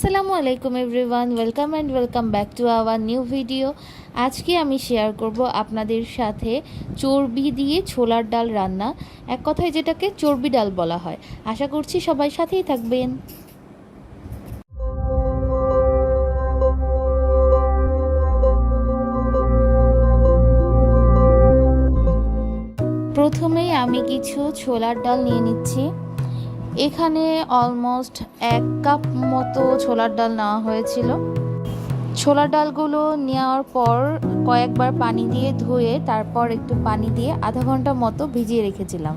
আসসালামু আলাইকুম everyone welcome and welcome back to our new video আজকে আমি শেয়ার করব আপনাদের সাথে চর্বি দিয়ে ছোলার ডাল রান্না। এক কথায় যেটাকে চর্বি ডাল বলা হয়। আশা করছি সবাই সাথেই থাকবেন। প্রথমেই আমি কিছু ছোলার ডাল নিয়ে নিচ্ছি। এখানে অলমোস্ট এক কাপ মতো ছোলার ডাল নেওয়া হয়েছিল। ছোলার ডালগুলো নেওয়ার পর কয়েকবার পানি দিয়ে ধুয়ে তারপর একটু পানি দিয়ে আধা ঘণ্টা মতো ভিজিয়ে রেখেছিলাম।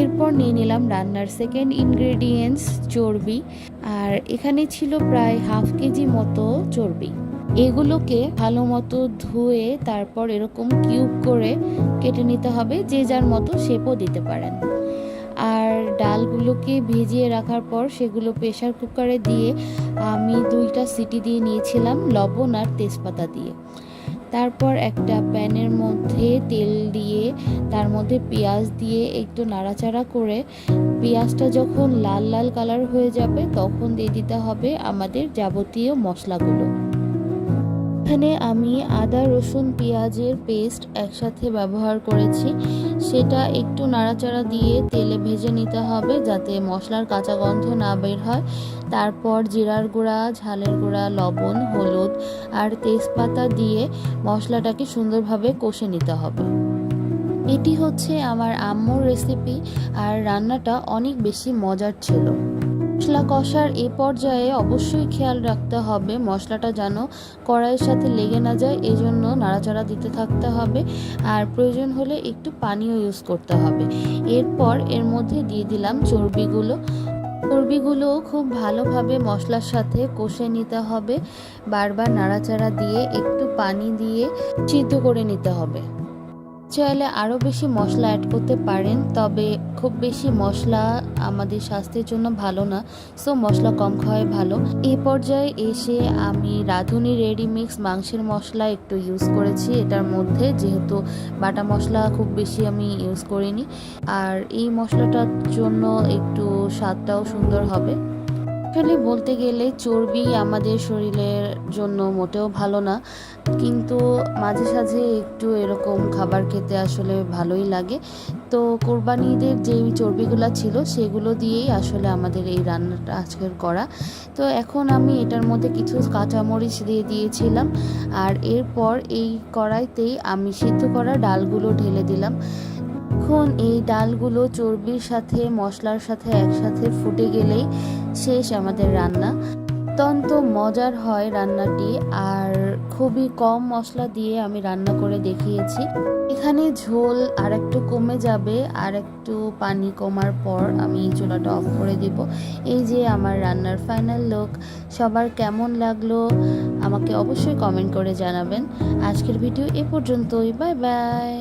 এরপর নিয়ে নিলাম রান্নার সেকেন্ড ইনগ্রেডিয়েন্টস চর্বি। আর এখানে ছিল প্রায় হাফ কেজি মতো চর্বি। এগুলোকে ভালো মতো ধুয়ে তারপর এরকম কিউব করে কেটে নিতে হবে, যে যার মতো শেপও দিতে পারেন। আর ডালগুলোকে ভিজিয়ে রাখার পর সেগুলো প্রেশার কুকারে দিয়ে আমি দুইটা সিটি দিয়ে নিয়েছিলাম লবণ আর তেজপাতা দিয়ে। তারপর একটা প্যানের মধ্যে তেল দিয়ে, তার মধ্যে পেঁয়াজ দিয়ে একটু নাড়াচাড়া করে পেঁয়াজটা যখন লাল লাল কালার হয়ে যাবে তখন দিয়ে দিতে হবে আমাদের যাবতীয় মশলাগুলো। এখানে আমি আদা, রসুন, পেঁয়াজের পেস্ট একসাথে ব্যবহার করেছি। সেটা একটু নাড়াচাড়া দিয়ে তেলে ভেজে নিতে হবে যাতে মশলার কাঁচা গন্ধ না বের হয়। তারপর জিরার গুঁড়া, ঝালের গুঁড়া, লবণ, হলুদ আর তেজপাতা দিয়ে মশলাটাকে সুন্দরভাবে কষে নিতে হবে। এটি হচ্ছে আমার আম্মুর রেসিপি আর রান্নাটা অনেক বেশি মজার ছিল। মশলা কষার এ পর্যায়ে অবশ্যই খেয়াল রাখতে হবে। মশলাটা যেন কড়াইয়ের সাথে লেগে না যায় এই জন্য নাড়াচাড়া দিতে থাকতে হবে আর প্রয়োজন হলে একটু পানিও ইউজ করতে হবে। এরপর এর মধ্যে দিয়ে দিলাম চর্বিগুলো। চর্বিগুলো খুব ভালোভাবে মশলার সাথে কষে নিতে হবে। বারবার নাড়াচাড়া দিয়ে একটু পানি দিয়ে সিদ্ধ করে নিতে হবে। চাইলে আরও বেশি মশলা অ্যাড করতে পারেন, তবে খুব বেশি মশলা আমাদের স্বাস্থ্যের জন্য ভালো না। সো মশলা কম খাওয়াই ভালো। এই পর্যায়ে এসে আমি রাঁধুনি রেডিমিক্স মাংসের মশলা একটু ইউজ করেছি এটার মধ্যে, যেহেতু বাটা মশলা খুব বেশি আমি ইউজ করিনি। আর এই মশলাটার জন্য একটু স্বাদটাও সুন্দর হবে। অ্যাকচুয়ালি বলতে গেলে চর্বি আমাদের শরীরের জন্য মোটেও ভালো না। কিন্তু মাঝে সাঝে একটু এরকম খাবার খেতে আসলে ভালোই লাগে। তো কোরবানিদের যেই চর্বিগুলো ছিল সেগুলো দিয়েই আসলে আমাদের এই রান্নাটা আজকের করা। তো এখন আমি এটার মধ্যে কিছু কাঁচামরিচ দিয়ে দিয়েছিলাম। আর এরপর এই কড়াইতেই আমি সিদ্ধ করা ডালগুলো ঢেলে দিলাম। এখন এই ডালগুলো চর্বির সাথে, মশলার সাথে একসাথে ফুটে গেলেই শেষ আমাদের রান্না। অত্যন্ত মজার হয় রান্নাটি আর খুবই কম মশলা দিয়ে আমি রান্না করে দেখিয়েছি। এখানে ঝোল আর একটু কমে যাবে আর একটু পানি কমার পর আমি চুলাটা অফ করে দিব। এই যে আমার রান্নার ফাইনাল লুক, সবার কেমন লাগল আমাকে অবশ্যই কমেন্ট করে জানাবেন। আজকের ভিডিও এ পর্যন্তই, বাই বাই.